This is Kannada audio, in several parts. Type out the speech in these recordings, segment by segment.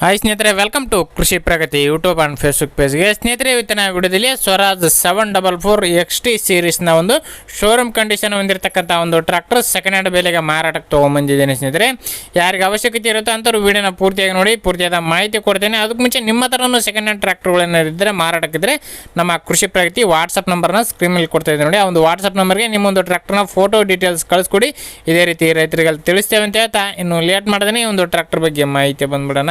ಹಾಯ್ ಸ್ನೇಹಿತರೆ welcome to Krishi Pragati YouTube and Facebook ಪೇಜ್ಗೆ ಸ್ನೇಹಿತರೆ, ಇವತ್ತಿನ ವಿಡಿಯೋದಲ್ಲಿ Swaraj seven double four X T ಸೀರೀಸ್ನ ಒಂದು ಶೋರೂಮ್ ಕಂಡೀಷನ್ ಹೊಂದಿರತಕ್ಕಂಥ ಒಂದು ಟ್ರ್ಯಾಕ್ಟರ್ ಸೆಕೆಂಡ್ ಹ್ಯಾಂಡ್ ಬೆಲೆಗೆ ಮಾರಾಟಕ್ಕೆ ತೊಗೊಂಬಂದಿದ್ದೇನೆ ಸ್ನೇಹಿತರೆ. ಯಾರಿಗೆ ಅವಶ್ಯಕತೆ ಇರುತ್ತೋ ಅಂಥವ್ರು ವಿಡಿಯೋನ ಪೂರ್ತಿಯಾಗಿ ನೋಡಿ, ಪೂರ್ತಿಯಾದ ಮಾಹಿತಿ ಕೊಡ್ತೇನೆ. ಅದಕ್ಕೆ ಮುಂಚೆ ನಿಮ್ಮ ಥರನೂ ಸೆಕೆಂಡ್ ಹ್ಯಾಂಡ್ ಟ್ರ್ಯಾಕ್ಟರ್ಗಳೇನಾದ್ರು ಇದ್ದರೆ ಮಾರಾಟಕ್ಕಿದ್ರೆ ನಮ್ಮ ಕೃಷಿ ಪ್ರಗತಿ ವಾಟ್ಸಪ್ ನಂಬರ್ನ ಸ್ಕ್ರೀನಲ್ಲಿ ಕೊಡ್ತಾ ಇದ್ದೀನಿ ನೋಡಿ. ಆ ಒಂದು ವಾಟ್ಸಪ್ ನಂಬರ್ಗೆ ನಿಮ್ಮೊಂದು ಟ್ರ್ಯಾಕ್ಟರ್ನ ಫೋಟೋ ಡೀಟೇಲ್ಸ್ ಕಳಿಸ್ಕೊಡಿ. ಇದೇ ರೀತಿ ರೈತರಿಗೆ ತಿಳಿಸ್ತೇವೆ ಅಂತ ಹೇಳ್ತಾ ಇನ್ನು ಲೇಟ್ ಮಾಡ್ದೇ ಈ ಒಂದು ಟ್ರ್ಯಾಕ್ಟರ್ ಬಗ್ಗೆ ಮಾಹಿತಿ ಬಂದ್ಬಿಡೋಣ.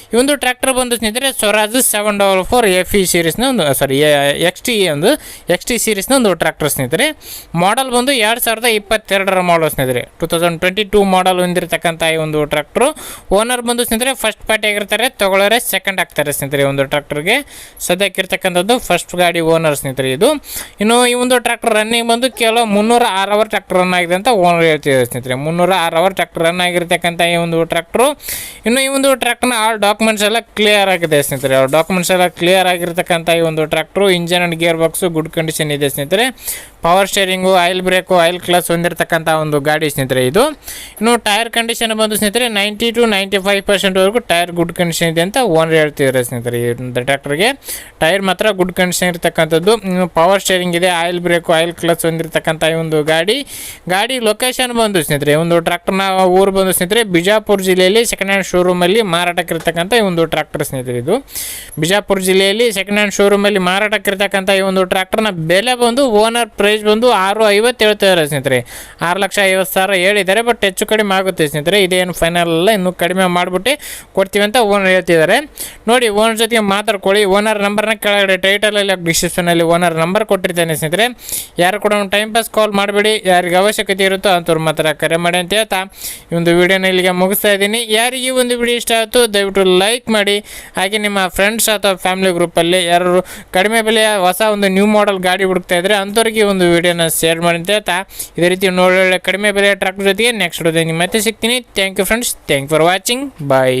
ಈ ಒಂದು ಟ್ರ್ಯಾಕ್ಟರ್ ಬಂದು ಸ್ನೇಹಿತರೆ Swaraj seven double four F E ಸೀರೀಸ್ನ ಒಂದು ಸಾರಿ ಎಕ್ಸ್ ಟಿ ಒಂದು ಎಕ್ಸ್ ಟಿ ಸೀರೀಸ್ನ ಒಂದು ಟ್ರ್ಯಾಕ್ಟರ್ ಸ್ನೇಹಿತರೆ. ಮಾಡಲ್ ಬಂದು ಎರಡು ಸಾವಿರದ ಇಪ್ಪತ್ತೆರಡರ ಮಾಡಲ್ ಸ್ನೇಹಿತರೆ. Two thousand twenty two model ಹೊಂದಿರತಕ್ಕಂಥ ಈ ಒಂದು ಟ್ರ್ಯಾಕ್ಟ್ರು ಓನರ್ ಬಂದು ಸ್ನೇಹಿತರೆ ಫಸ್ಟ್ ಪಾರ್ಟಿ ಆಗಿರ್ತಾರೆ, ತೊಗೊಳ್ಳೋರೆ ಸೆಕೆಂಡ್ ಆಗ್ತಾರೆ ಸ್ನೇಹಿತರೆ ಒಂದು ಟ್ರ್ಯಾಕ್ಟರ್ಗೆ ಸದ್ಯಕ್ಕಿರ್ತಕ್ಕಂಥದ್ದು ಫಸ್ಟ್ ಗಾಡಿ ಓನರ್ ಸ್ನೇಹಿತರೆ ಇದು. ಇನ್ನು ಈ ಒಂದು ಟ್ರ್ಯಾಕ್ಟರ್ ರನ್ನಿಂಗ್ ಬಂದು ಕೇವಲ ಮುನ್ನೂರ ಆರು ಅವರ್ ಟ್ರ್ಯಾಕ್ಟರ್ ರನ್ ಆಗಿದೆ ಅಂತ ಓನರ್ ಹೇಳ್ತಿದ್ದಾರೆ ಸ್ನೇಹಿತರೆ. ಮುನ್ನೂರ ಆರು ಅವರ್ ಟ್ರ್ಯಾಕ್ಟರ್ ರನ್ ಆಗಿರ್ತಕ್ಕಂಥ ಈ ಒಂದು ಟ್ರ್ಯಾಕ್ಟ್ರು ಇನ್ನು ಈ ಒಂದು ಟ್ರ್ಯಾಕ್ಟರ್ನ ಆಲ್ ಡಾಕ್ಯುಮೆಂಟ್ಸ್ ಎಲ್ಲ ಕ್ಲಿಯರ್ ಆಗಿದೆ ಸ್ನೇಹಿತರೆ. ಡಾಕ್ಯುಮೆಂಟ್ಸ್ ಎಲ್ಲ ಕ್ಲಿಯರ್ ಆಗಿರ್ತಕ್ಕಂಥ ಈ ಒಂದು tractor engine and gear box good condition ಇದೆ ಸ್ನೇಹಿತರೆ. Power steering oil brake oil clutch ಹೊಂದಿರತಕ್ಕಂಥ ಒಂದು ಗಾಡಿ ಸ್ನೇಹಿತರೆ ಇದು. ಇನ್ನು ಟೈರ್ ಕಂಡೀಷನ್ ಬಂದು ಸ್ನೇಹಿತರೆ ನೈಂಟಿ ಟು ನೈಂಟಿ ಫೈವ್ ಪರ್ಸೆಂಟ್ವರೆಗೂ ಟೈರ್ ಗುಡ್ ಕಂಡೀಷನ್ ಇದೆ ಅಂತ ಓನರ್ ಹೇಳ್ತಿದ್ದಾರೆ ಸ್ನೇಹಿತರೆ ಈ ಟ್ರ್ಯಾಕ್ಟರ್ಗೆ ಟೈರ್ ಮಾತ್ರ ಗುಡ್ ಕಂಡೀಷನ್ ಇರತಕ್ಕಂಥದ್ದು. ಪವರ್ ಸ್ಟೇರಿಂಗ್ ಇದೆ ಆಯಿಲ್ ಬ್ರೇಕು ಆಯಿಲ್ ಕ್ಲಚ್ ಹೊಂದಿರತಕ್ಕಂಥ ಈ ಒಂದು ಗಾಡಿ. ಗಾಡಿ ಲೊಕೇಶನ್ ಬಂದು ಸ್ನೇಹಿತರೆ ಒಂದು ಟ್ರ್ಯಾಕ್ಟರ್ನ ಊರು ಬಂದು ಸ್ನೇಹಿತರೆ ಬಿಜಾಪುರ ಜಿಲ್ಲೆಯಲ್ಲಿ ಸೆಕೆಂಡ್ ಹ್ಯಾಂಡ್ ಶೋರೂಮಲ್ಲಿ ಮಾರಾಟಕ್ಕಿರ್ತಕ್ಕಂಥ ಈ ಒಂದು ಟ್ರ್ಯಾಕ್ಟರ್ ಸ್ನೇಹಿತರೆ ಇದು. ಬಿಜಾಪುರ ಜಿಲ್ಲೆಯಲ್ಲಿ ಸೆಕೆಂಡ್ ಹ್ಯಾಂಡ್ ಶೋರೂಮಲ್ಲಿ ಮಾರಾಟಕ್ಕಿರ್ತಕ್ಕಂಥ ಈ ಒಂದು ಟ್ರ್ಯಾಕ್ಟರ್ನ ಬೆಲೆ ಬಂದು ಓನರ್ ಪ್ರೈಸ್ ಬಂದು ಆರು ಐವತ್ತು ಸ್ನೇಹಿತರೆ. ಆರು ಲಕ್ಷ ಐವತ್ತು ಸಾವಿರ ಹೇಳಿದ್ದಾರೆ ಬಟ್ ಹೆಚ್ಚು ಕಡಿಮೆ ಆಗುತ್ತೆ ಸ್ನೇಹಿತರೆ. ಇದೇನು ಫೈನಲ್ ಅಲ್ಲ, ಇನ್ನೂ ಕಡಿಮೆ ಮಾಡಿಬಿಟ್ಟು ಕೊಡ್ತೀವಿ ಅಂತ ಓನರ್ ಹೇಳ್ತಿದ್ದಾರೆ. ನೋಡಿ ಓನರ್ ಜೊತೆಗೆ ಮಾತಾಡ್ಕೊಳ್ಳಿ. ಓನರ್ ನಂಬರ್ನ ಕೆಳಗಡೆ ಟೈಟಲಲ್ಲಿ ಡಿಸ್ಕ್ರಿಪ್ಷನಲ್ಲಿ ಓನರ್ ನಂಬರ್ ಕೊಟ್ಟಿರ್ತೇನೆ ಸ್ನೇಹಿತರೆ. ಯಾರು ಕೂಡ ಒಂದು ಟೈಮ್ ಪಾಸ್ ಕಾಲ್ ಮಾಡಬೇಡಿ. ಯಾರಿಗೆ ಅವಶ್ಯಕತೆ ಇರುತ್ತೋ ಅಂಥವ್ರು ಮಾತ್ರ ಕರೆ ಮಾಡಿ ಅಂತ ಹೇಳ್ತಾ ಈ ಒಂದು ವಿಡಿಯೋನ ಇಲ್ಲಿಗೆ ಮುಗಿಸ್ತಾ ಇದ್ದೀನಿ. ಯಾರಿಗೆ ಈ ಒಂದು ವಿಡಿಯೋ ಇಷ್ಟ ಆಯಿತು, ದಯವಿಟ್ಟು ಲೈಕ್ ಮಾಡಿ. ಹಾಗೆ ನಿಮ್ಮ ಫ್ರೆಂಡ್ಸ್ ಅಥವಾ ಫ್ಯಾಮಿಲಿ ಗ್ರೂಪಲ್ಲಿ ಯಾರು ಕಡಿಮೆ ಬೆಲೆಯ ಹೊಸ ಒಂದು ನ್ಯೂ ಮಾಡೆಲ್ ಗಾಡಿ ಹುಡುಕ್ತಾ ಇದ್ದರೆ ಅಂಥವ್ರಿಗೆ ಈ ಒಂದು ವಿಡಿಯೋನ ಶೇರ್ ಮಾಡಿ ಅಂತ ಇದೇ ರೀತಿ ಒಳ್ಳೊಳ್ಳೆ ಕಡಿಮೆ ಬೆಲೆಯ ಟ್ರಾಕ್ಟರ್ ಜೊತೆಗೆ ನೆಕ್ಸ್ಟ್ ವಿಡಿಯೋದಲ್ಲಿ ಮತ್ತೆ ಸಿಗ್ತೀನಿ. Thank you friends thank for watching bye